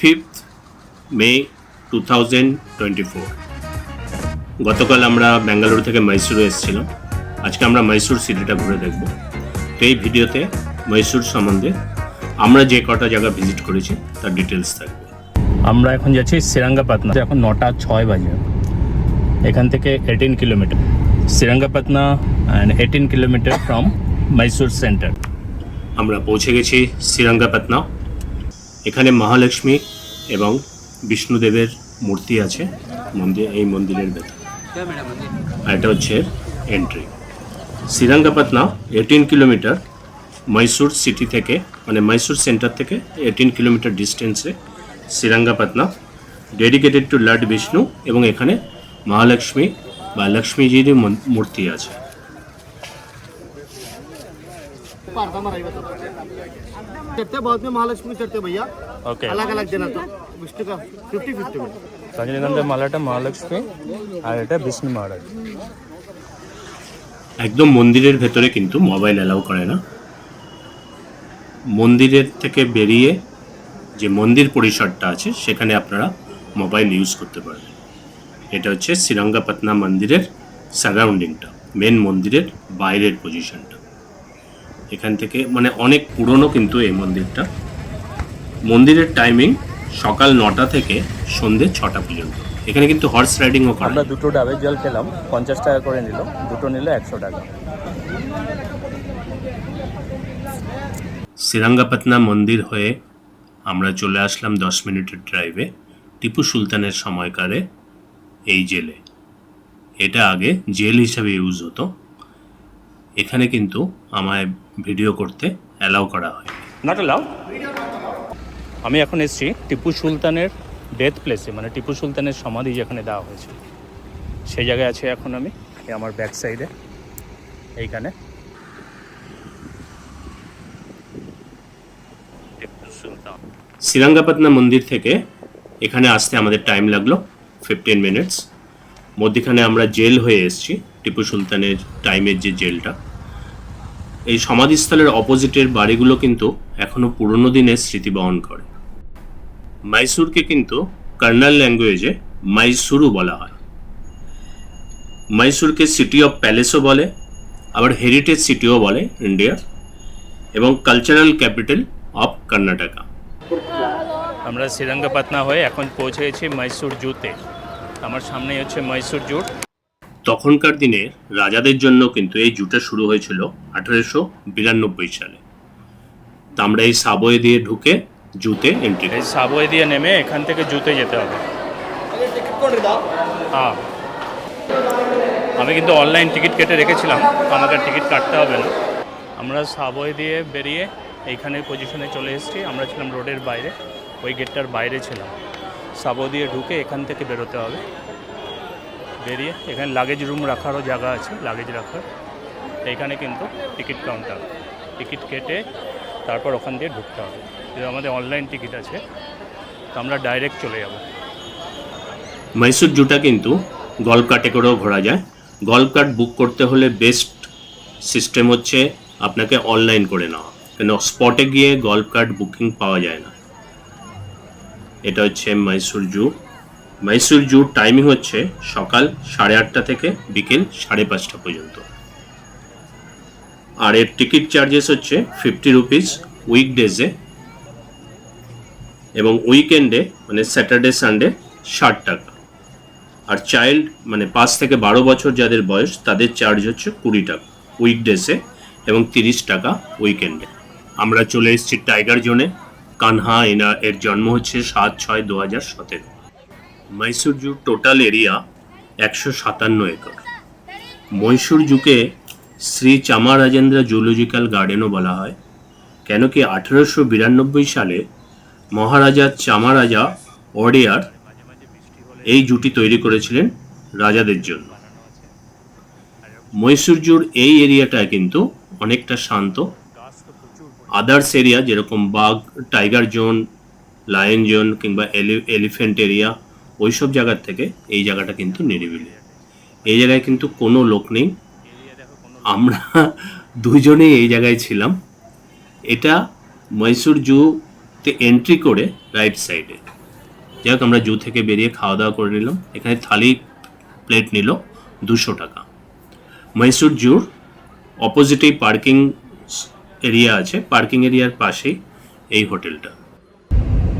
Fifth May two thousand twenty four গতকাল আমরা ব্যাঙ্গালোর থেকে মহীশূরে এসেছিলাম। আজকে আমরা মহীশূর সিটিটা ঘুরে দেখব। তো এই ভিডিওতে মহীশূর সম্বন্ধে আমরা যে কটা জায়গা ভিজিট করেছি তার ডিটেলস থাকবে। আমরা এখন যাচ্ছি সিরাঙ্গাপাতনা এখন নটা ছয় বাজে। এখান থেকে eighteen kilometre Srirangapatna and eighteen kilometre from Mysore centre আমরা পৌঁছে গেছি শ্রীরঙ্গাপাটনা। এখানে মহালক্ষ্মী এবং বিষ্ণুদেবের মূর্তি আছে মন্দির এই মন্দিরের ভেতর। আর এটা হচ্ছে entry Srirangapatna eighteen kilometre Mysore city থেকে মানে মৈসুর সেন্টার থেকে eighteen kilometre ডিস্টেন্সে Srirangapatna dedicated to lord Vishnu এবং এখানে মহালক্ষ্মী বা লক্ষ্মীজির মূর্তি আছে। चढ़ते बहुत में महालक्ष्मी चढ़ते भैया ওকে अलग अलग देना तो विष्णु का फिफ्टी फिफ्टी में রজনীগন্ধার মালাটা মহালক্ষ্মী আর এটা বিষ্ণু মহারাজ একদম মন্দিরের ভেতরে কিন্তু মোবাইল অ্যালাউ করে না মন্দিরের থেকে বেরিয়ে যে মন্দির পরিসরটা আছে সেখানে আপনারা মোবাইল ইউজ করতে পারবেন এটা হচ্ছে শ্রীরঙ্গাপাটনা মন্দিরের সারাউন্ডিংটা মেন মন্দিরের বাইরের পজিশনটা এখান থেকে মানে অনেক পুরনো কিন্তু এই মন্দিরটা। মন্দিরের টাইমিং সকাল নটা থেকে সন্ধে ছটা পর্যন্ত। এখানে কিন্তু হর্স রাইডিংও করা আমরা দুটো ডাবের জল খেলাম পঞ্চাশ টাকা করে নিল দুটো নিল একশো টাকা। শ্রীরঙ্গাপাটনা মন্দির হয়ে আমরা চলে আসলাম দশ মিনিটের ড্রাইভে টিপু সুলতানের সময়কালে এই জেলে। এটা আগে জেল হিসাবে ইউজ হতো। এখানে কিন্তু আমায় ভিডিও করতে অ্যালাউ করা হয়। নট অ্যালাউ আমি এখন এসেছি টিপু সুলতানের ডেথ প্লেসে মানে টিপু সুলতানের সমাধি যেখানে দেওয়া হয়েছে সেই জায়গায় আছে এখন আমি আমার ব্যাক সাইডে এইখানে। শ্রীরঙ্গাপাটনা মন্দির থেকে এখানে আসতে আমাদের টাইম লাগল ফিফটিন মিনিটস মধ্যিখানে আমরা জেল হয়ে এসেছি টিপু সুলতানের টাইমের যে জেলটা। এই সমাধিস্থলের অপোজিটের বাড়িগুলো কিন্তু এখনও পুরনো দিনের স্মৃতি বহন করে। মাইসুরকে কিন্তু কর্নাল ল্যাঙ্গুয়েজে মাইসুরু বলা হয়। মাইসুরকে সিটি অফ প্যালেসও বলে, আবার হেরিটেজ সিটিও বলে ইন্ডিয়ার এবং কালচারাল ক্যাপিটাল অফ কর্ণাটকা। আমরা শ্রীরঙ্গপাটনা হয়ে এখন পৌঁছে গেছি মৈসুর জুতে আমার সামনেই হচ্ছে মৈসুর জুট তখনকার দিনে রাজাদের জন্য কিন্তু এই জুটা শুরু হয়েছিল আঠারোশো বিরানব্বই সালে। তা আমরা এই সাবওয়ে দিয়ে ঢুকে জুতে এন্ট্রি এই সাবওয়ে দিয়ে নেমে এখান থেকে জুতে যেতে হবে। হ্যাঁ। আমি কিন্তু অনলাইন টিকিট কেটে রেখেছিলাম আমাকে টিকিট কাটতে হবে না। আমরা সাবওয়ে দিয়ে বেরিয়ে এইখানে পজিশনে চলে এসেছি। আমরা ছিলাম রোডের বাইরে, ওই গেটটার বাইরে ছিলাম। সাবো দিয়ে ঢুকে এখান থেকে বেরোতে হবে। বেরিয়ে এখানে লাগেজ রুম রাখারও জায়গা আছে লাগেজ রাখার। এইখানে কিন্তু টিকিট কাউন্টার টিকিট কেটে তারপর ওখান দিয়ে ঢুকতে হবে। এটা আমাদের অনলাইন টিকিট আছে, তো আমরা ডাইরেক্ট চলে যাব। মৈসুর জুটা কিন্তু গল্ফ করেও ঘোরা যায়। গল্ফ বুক করতে হলে বেস্ট সিস্টেম হচ্ছে আপনাকে অনলাইন করে নেওয়া। কেন স্পটে গিয়ে গল্ফ কার্ট বুকিং পাওয়া যায় না। এটা হচ্ছে Mysore zoo. Mysore zoo timing হচ্ছে সকাল সাড়ে আটটা থেকে বিকেল সাড়ে পাঁচটা পর্যন্ত। আর এর টিকিট চার্জেস হচ্ছে ফিফটি রুপিস উইকডেজে এবং উইকেন্ডে মানে স্যাটারডে সানডে ষাট টাকা। আর চাইল্ড মানে পাঁচ থেকে বারো বছর যাদের বয়স তাদের চার্জ হচ্ছে কুড়ি টাকা উইকডেসে এবং তিরিশ টাকা উইকেন্ডে আমরা চলে এসেছি টাইগার জোনে কানহা এনা এর জন্ম হচ্ছে সাত ছয় দু হাজার সতেরো। মৈসুর জু টোটাল এরিয়া একশো সাতান্ন একর। মহীশূর জুকে শ্রী চামারাজেন্দ্র জুলজিক্যাল গার্ডেনও বলা হয়। কেন কি আঠেরোশো বিরানব্বই সালে মহারাজা চামারাজা ওডিয়ার এই জুটি তৈরি করেছিলেন রাজাদের জন্য। মহীশূরজুর এই এরিয়াটায় কিন্তু অনেকটা শান্ত। আদার্স এরিয়া যেরকম বাঘ টাইগার জোন লায়ন জোন কিংবা এলিফেন্ট এরিয়া ওইসব জায়গার থেকে এই জায়গাটা কিন্তু নিরিবিলি এই জায়গায় কিন্তু কোনো লোক নেই। আমরা দুজনেই এই জায়গায় ছিলাম। এটা মহীশূর জু তো এন্ট্রি করে রাইট সাইডে যাই হোক আমরা জু থেকে বেরিয়ে খাওয়া দাওয়া করে নিলাম। এখানে থালি প্লেট নিল দুশো টাকা। মহীশূর জুর অপোজিটেই পার্কিং এরিয়া আছে। পার্কিং এরিয়ার পাশেই এই হোটেলটা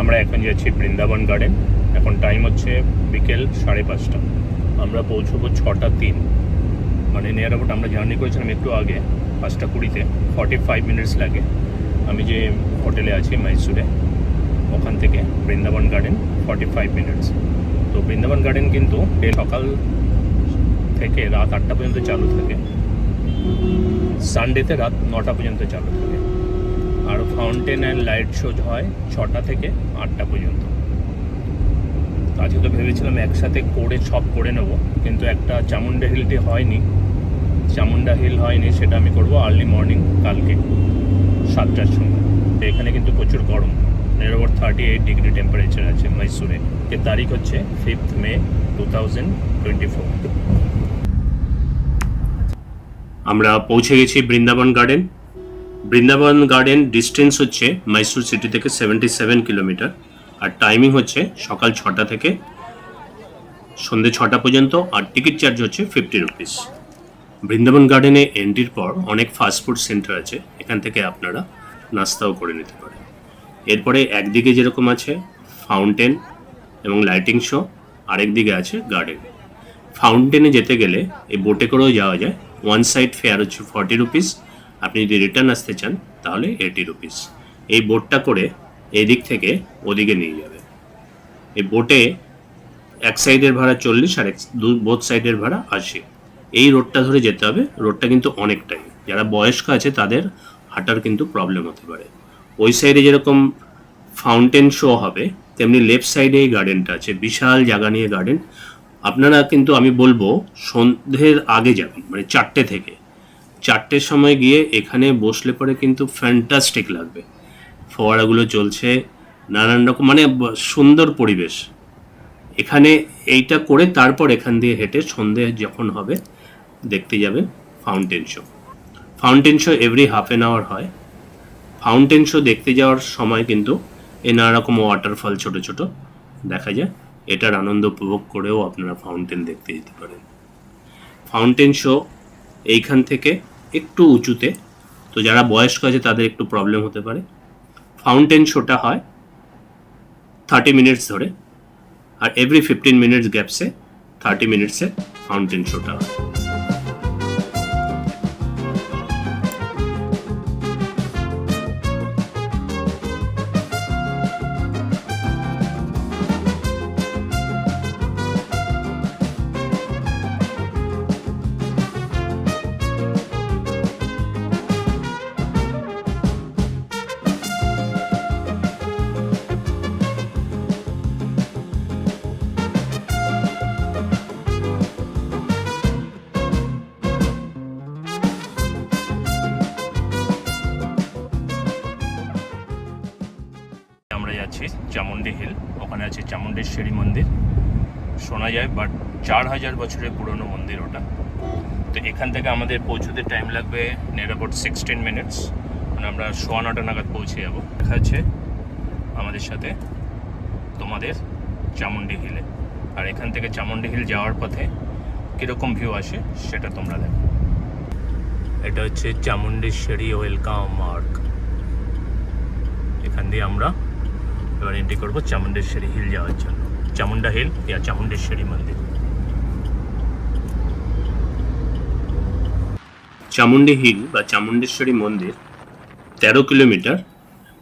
আমরা এখন যাচ্ছি বৃন্দাবন গার্ডেন এখন টাইম হচ্ছে বিকেল সাড়ে পাঁচটা। আমরা পৌঁছবো ছটা তিন। মানে নিয়ার অ্যাবাউট আমরা জার্নি করেছিলাম একটু আগে, পাঁচটা কুড়িতে। ফর্টি ফাইভ মিনিটস লাগে। আমি যে হোটেলে আছি মাইসুরে ওখান থেকে Brindavan garden forty five minutes তো বৃন্দাবন গার্ডেন কিন্তু সকাল থেকে রাত আটটা পর্যন্ত চালু থাকে। সানডেতে রাত নটা পর্যন্ত চালু থাকে। আর ফাউন্টেন অ্যান্ড লাইট শো হয় ছটা থেকে আটটা পর্যন্ত। আজকে তো ভেবেছিলাম একসাথে করে সব করে নেব, কিন্তু একটা চামুন্ডা হিলটি হয়নি। চামুন্ডা হিল হয়নি, সেটা আমি করব আর্লি মর্নিং কালকে সাতটার সময়। এখানে কিন্তু প্রচুর গরম। Over thirty eight degree temperature আছে মৈসুরে এর তারিখ হচ্ছে fifth May two thousand twenty four আমরা পৌঁছে গেছি Brindavan garden Brindavan garden distance হচ্ছে মাইসুর সিটি থেকে সেভেন্টি সেভেন কিলোমিটার আর টাইমিং হচ্ছে সকাল ছটা থেকে সন্ধে ছটা পর্যন্ত আর টিকিট চার্জ হচ্ছে ফিফটি রুপিস বৃন্দাবন গার্ডেনে এন্ট্রির পর অনেক ফাস্টফুড সেন্টার আছে, এখান থেকে আপনারা নাস্তাও করে নিতে পারেন। এরপরে একদিকে যেরকম আছে ফাউন্টেন এবং লাইটিং শো আরেক দিকে আছে গার্ডেন ফাউন্টেনে যেতে গেলে এই বোটে করেও যাওয়া যায়। ওয়ান সাইড ফেয়ার হচ্ছে ফর্টি রুপিস আপনি যদি রিটার্ন আসতে চান, তাহলে এইটি রুপিস এই বোটটা করে এই দিক থেকে ওদিকে নিয়ে যাবে। এই বোটে এক সাইডের ভাড়া চল্লিশ আর এক বোথ সাইডের ভাড়া আশি। এই রোডটা ধরে যেতে হবে। রোডটা কিন্তু অনেকটাই। যারা বয়স্ক আছে তাদের হাঁটার কিন্তু প্রবলেম হতে পারে। ওই সাইডে যেরকম ফাউন্টেন শো হবে, তেমনি লেফট সাইডে এই গার্ডেনটা আছে। বিশাল জায়গা নিয়ে গার্ডেন আপনারা কিন্তু আমি বলব, সন্ধ্যের আগে যাবেন মানে চারটে থেকে। চারটের সময় গিয়ে এখানে বসলে পরে কিন্তু ফ্যান্টাস্টিক লাগবে। ফোয়ারাগুলো চলছে, নানান রকম মানে সুন্দর পরিবেশ। এখানে এইটা করে তারপর এখান দিয়ে হেঁটে সন্ধে যখন হবে, দেখতে যাবেন fountain show fountain show every half an hour হয়। ফাউন্টেন শো দেখতে যাওয়ার সময় কিন্তু এ নানা রকম ওয়াটারফল ছোট ছোট দেখা যায়। এটার আনন্দ উপভোগ করেও আপনারা ফাউন্টেন দেখতে যেতে পারেন। ফাউন্টেন শো এইখান থেকে একটু উঁচুতে, তো যারা বয়স্ক আছে তাদের একটু প্রবলেম হতে পারে। ফাউন্টেন শোটা হয় থার্টি মিনিটস ধরে আর এভরি ফিফটিন মিনিটস গ্যাপসে থার্টি মিনিটসে ফাউন্টেন শোটা হয়। যাচ্ছি চামুন্ডি হিল ওখানে আছে চামুন্ডেশ্বরী মন্দির। শোনা যায় বাট চার হাজার বছরের পুরনো মন্দির ওটা। তো এখান থেকে আমাদের পৌঁছতে টাইম লাগবে নিয়ার অ্যাবাউট সিক্সটিন মিনিটস মানে আমরা সোয়া নটা নাগাদ পৌঁছে যাব। দেখা যাচ্ছে আমাদের সাথে তোমাদের চামুন্ডি হিলে আর এখান থেকে চামুন্ডি হিল যাওয়ার পথে কীরকম ভিউ আসে সেটা তোমরা দেখো। এটা হচ্ছে চামুন্ডেশ্বরী ওয়েলকাম মার্ক এখান দিয়ে আমরা এবার এন্ট্রি করব চামুন্ডেশ্বরী হিল যাওয়ার জন্য। চামুন্ডা হিল ইয়া চামুন্ডেশ্বরী মন্দির। চামুন্ডি হিল বা চামুন্ডেশ্বরী মন্দির তেরো কিলোমিটার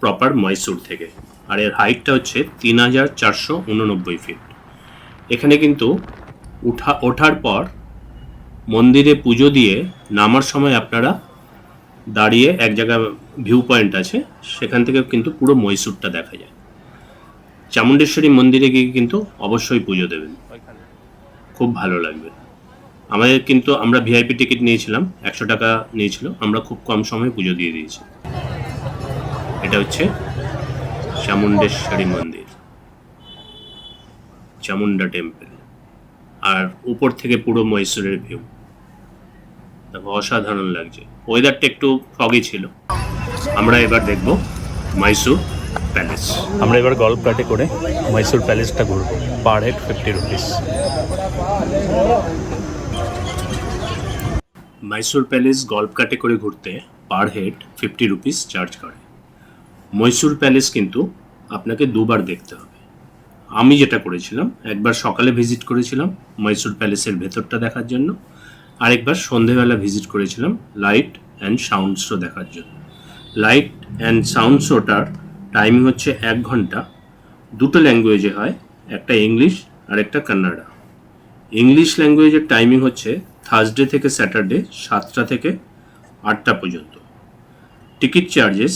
প্রপার মৈসুর থেকে। আর এর হাইটটা হচ্ছে তিন হাজার চারশো উননব্বই ফিট এখানে কিন্তু উঠা, ওঠার পর মন্দিরে পুজো দিয়ে নামার সময় আপনারা দাঁড়িয়ে এক জায়গায় ভিউ পয়েন্ট আছে, সেখান থেকে কিন্তু পুরো মৈসুরটা দেখা যায়। চামুণ্ডেশ্বরী মন্দিরে গিয়ে কিন্তু অবশ্যই পুজো দেবেন। খুব ভালো লাগবে। আমাদের কিন্তু আমরা ভিআইপি টিকিট নিয়েছিলাম একশো টাকা নিয়েছিল আমরা খুব কম সময়ে পুজো দিয়ে দিয়েছি। এটা হচ্ছে চামুণ্ডেশ্বরী মন্দির চামুন্ডা টেম্পল আর উপর থেকে পুরো মহীশূরের ভিউ। দেখো অসাধারণ লাগছে। ওয়েদারটা একটু ফগি ছিল। আমরা এবার দেখব মাইসুর প্যালেস আমরা এবার গল্ফ কাটে করে মৈসুর প্যালেসটা ঘুরবো। Per head fifty rupees Mysore palace golf কাটে করে ঘুরতে per head fifty rupees charge করে। মৈসুর প্যালেস কিন্তু আপনাকে দুবার দেখতে হবে। আমি যেটা করেছিলাম একবার সকালে ভিজিট করেছিলাম মৈসুর প্যালেসের ভেতরটা দেখার জন্য আরেকবার সন্ধেবেলা ভিজিট করেছিলাম লাইট অ্যান্ড সাউন্ড শো দেখার জন্য। লাইট অ্যান্ড সাউন্ড শোটার টাইমিং হচ্ছে এক ঘণ্টা। দুটো ল্যাঙ্গুয়েজে হয়, একটা ইংলিশ আর একটা কান্নাডা ইংলিশ ল্যাঙ্গুয়েজের টাইমিং হচ্ছে থার্সডে থেকে স্যাটারডে সাতটা থেকে আটটা পর্যন্ত। Ticket charges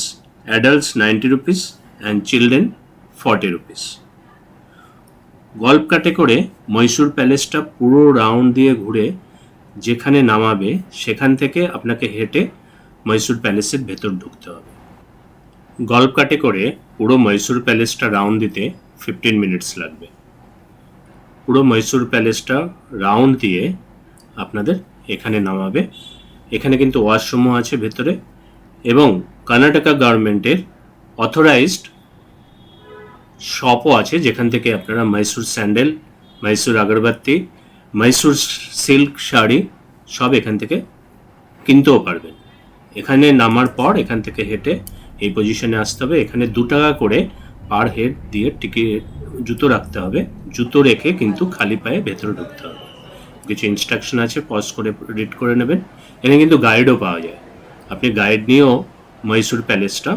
adults ninety rupees and children forty rupees golf কাটে করে মহীশূর প্যালেসটা পুরো রাউন্ড দিয়ে ঘুরে যেখানে নামাবে, সেখান থেকে আপনাকে হেঁটে মহীশূর প্যালেসের ভেতর ঢুকতে হবে। গল্ফ কাটে করে পুরো মহীশূর প্যালেসটা রাউন্ড দিতে ফিফটিন মিনিটস লাগবে। পুরো মহীশূর প্যালেসটা রাউন্ড দিয়ে আপনাদের এখানে নামাবে। এখানে কিন্তু ওয়াশরুমও আছে ভেতরে এবং কর্ণাটকা গভর্নমেন্টের অথরাইজড শপও আছে যেখান থেকে আপনারা মহীশূর স্যান্ডেল মহীশূর আগরবাতি মহীশূর সিল্ক শাড়ি সব এখান থেকে কিনতেও পারবেন। এখানে নামার পর এখান থেকে হেঁটে এই পজিশনে আসতে হবে। এখানে দু টাকা করে পার হেড দিয়ে টিকিট জুতো রাখতে হবে। জুতো রেখে কিন্তু খালি পায়ে ভেতরে ঢুকতে হবে। কিছু ইনস্ট্রাকশন আছে পজ করে রিড করে নেবেন। এখানে কিন্তু গাইডও পাওয়া যায়। আপনি গাইড নিয়েও মহীশূর প্যালেসটা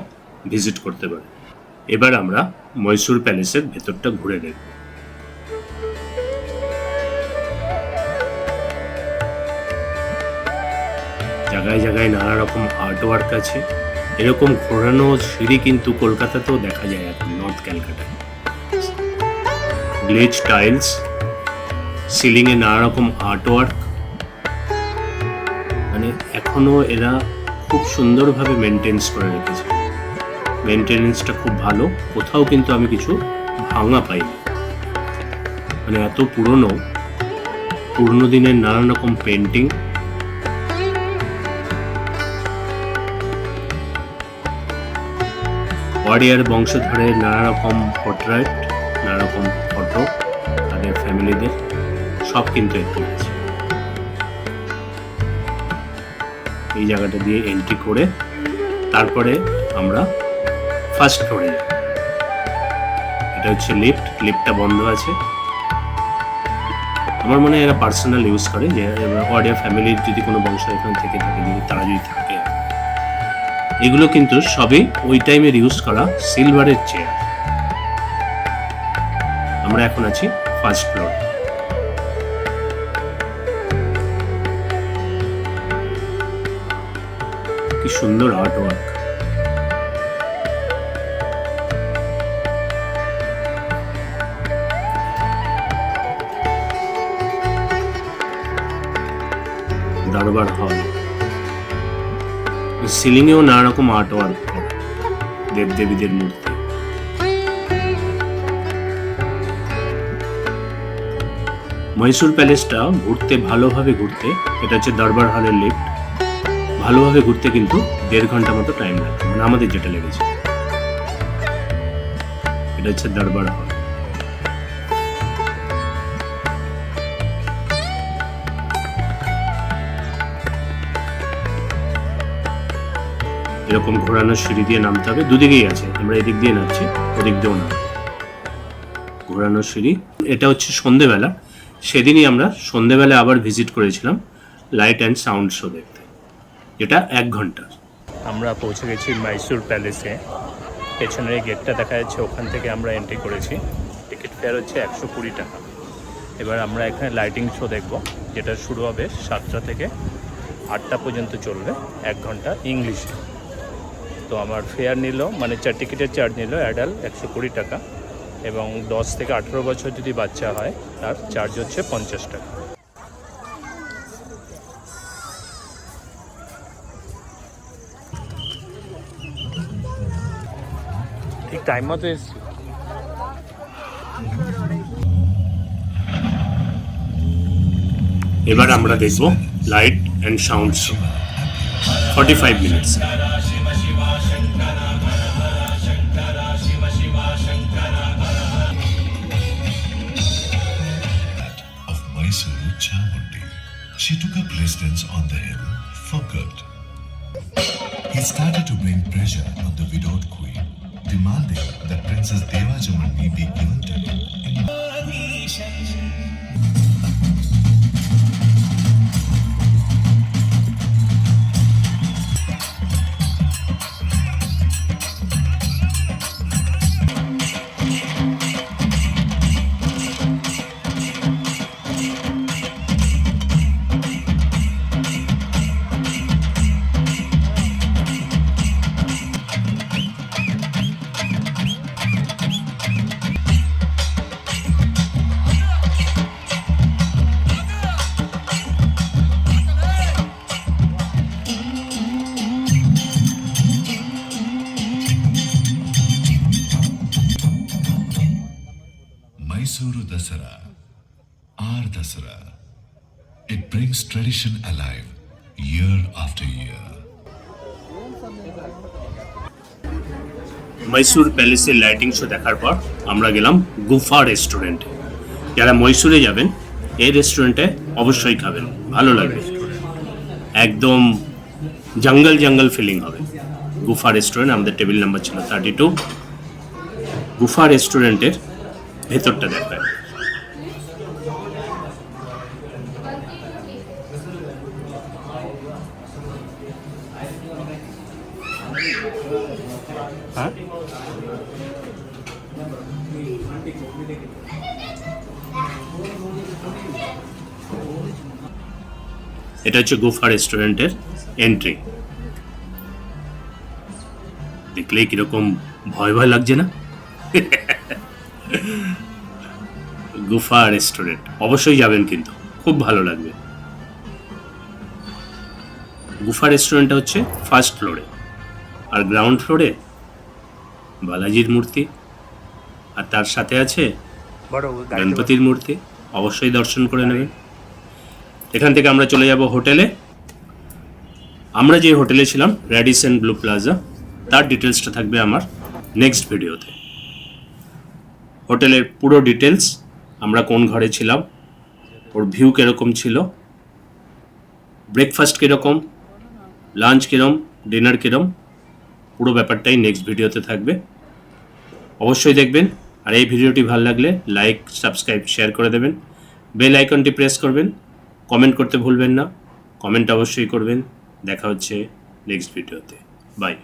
ভিজিট করতে পারেন। এবার আমরা মহীশূর প্যালেসের ভেতরটা ঘুরে দেখব। জায়গায় জায়গায় নানা রকম আর্ট ওয়ার্ক আছে। এরকম ঘোরানো সিঁড়ি কিন্তু কলকাতাতেও দেখা যায় এখন নর্থ ক্যালকাটায় গ্লেজ টাইলস সিলিংয়ে নানা রকম আর্ট ওয়ার্ক মানে এখনও এরা খুব সুন্দরভাবে মেনটেন্স করে রেখেছে। মেনটেনেন্সটা খুব ভালো, কোথাও কিন্তু আমি কিছু ভাঙা পাইনি। মানে এত পুরনো পুরনো দিনের নানান রকম পেন্টিং ওয়ারিয়ার বংশধরের নানা রকম পোর্ট্রেট নানা রকম ফটো তাদের ফ্যামিলিদের সব কিন্তু এখানে আছে এই জায়গাটা দিয়ে এন্ট্রি করে তারপরে আমরা ফার্স্ট ফ্লোরে এটা হচ্ছে লিফট লিফটটা বন্ধ আছে। আমার মনে হয় এরা পার্সোনাল ইউজ করে যে অডিও ফ্যামিলির যদি কোনো বংশ এখানে থেকে থাকে, যদি তারা যদি থাকে। এগুলো কিন্তু সবই ওই টাইমের ইউজ করা সিলভারের চেয়ার আমরা এখন আছি ফার্স্ট ফ্লোর কি সুন্দর আর্ট ওয়ার্ক দরবার হল। সিলিংয়েও নানা রকম আর্ট ওয়ার্ক দেবদেবীদের মূর্তি। মহীশূর প্যালেসটা ঘুরতে ভালোভাবে ঘুরতে, এটা হচ্ছে দরবার হলের লিফট ভালোভাবে ঘুরতে কিন্তু দেড় ঘণ্টা মতো টাইম লাগে মানে আমাদের যেটা লেগেছে। এটা হচ্ছে দরবার হল। এরকম ঘোরানোর সিঁড়ি দিয়ে নামতে হবে। দুদিকেই আছে। আমরা এদিক দিয়ে নামছি, ওদিক দিয়েও নাম ঘোরানোর সিঁড়ি, এটা হচ্ছে সন্ধেবেলা। সেদিনই আমরা সন্ধেবেলা আবার ভিজিট করেছিলাম লাইট অ্যান্ড সাউন্ড শো দেখতে। যেটা এক ঘণ্টার আমরা পৌঁছে গেছি মাইসুর প্যালেসে। পেছনের গেটটা দেখা যাচ্ছে, ওখান থেকে আমরা এন্ট্রি করেছি। টিকিট ফেয়ার হচ্ছে একশো কুড়ি টাকা। এবার আমরা এখানে লাইটিং শো দেখব, যেটা শুরু হবে সাতটা থেকে আটটা পর্যন্ত চলবে, এক ঘণ্টা ইংলিশে। তো আমার ফেয়ার নিল মানে চার টিকিটের চার্জ নিল অ্যাডাল একশো কুড়ি টাকা এবং দশ থেকে আঠেরো বছর যদি বাচ্চা হয়, তার চার্জ হচ্ছে পঞ্চাশ টাকা। ঠিক টাইম মতো এসছি। এবার আমরা দেখব light and sound show forty five minutes started to bring pressure on the widowed queen, demanding that Princess Devajamani be given to him Mysore প্যালেসের lighting show দেখার পর আমরা গেলাম গুফা রেস্টুরেন্টে যারা মৈসুরে যাবেন, এই রেস্টুরেন্টে অবশ্যই খাবেন। ভালো লাগবে। একদম জঙ্গল জঙ্গল ফিলিং হবে। গুফা রেস্টুরেন্ট আমাদের টেবিল নাম্বার ছিল থার্টি টু গুফা রেস্টুরেন্টের ভেতরটা দেখায়। এটা হচ্ছে গুফা রেস্টুরেন্টের এন্ট্রি। দেখলে কীরকম ভয় ভয় লাগছে না? গুফা রেস্টুরেন্ট। অবশ্যই যাবেন কিন্তু খুব ভালো লাগবে। গুফা রেস্টুরেন্টটা হচ্ছে ফার্স্ট ফ্লোরে। আর গ্রাউন্ড ফ্লোরে বালাজির মূর্তি আর তার সাথে আছে গণপতির মূর্তি। অবশ্যই দর্শন করে নেবেন এখান থেকে আমরা চলে যাব হোটেলে। আমরা যে হোটেলে ছিলাম র্যাডিসন ব্লু প্লাজা তার ডিটেলসটা থাকবে আমার নেক্সট ভিডিওতে। হোটেলের পুরো ডিটেলস আমরা কোন ঘরে ছিলাম, ওর ভিউ কীরকম ছিল, ব্রেকফাস্ট কীরকম, লাঞ্চ কীরম, ডিনার কীরম, পুরো ব্যাপারটাই নেক্সট ভিডিওতে থাকবে। অবশ্যই দেখবেন আর এই ভিডিওটি ভালো লাগলে লাইক সাবস্ক্রাইব শেয়ার করে দেবেন। বেল আইকনটি প্রেস করবেন। কমেন্ট করতে ভুলবেন না। কমেন্ট অবশ্যই করবেন। দেখা হচ্ছে নেক্সট ভিডিওতে বাই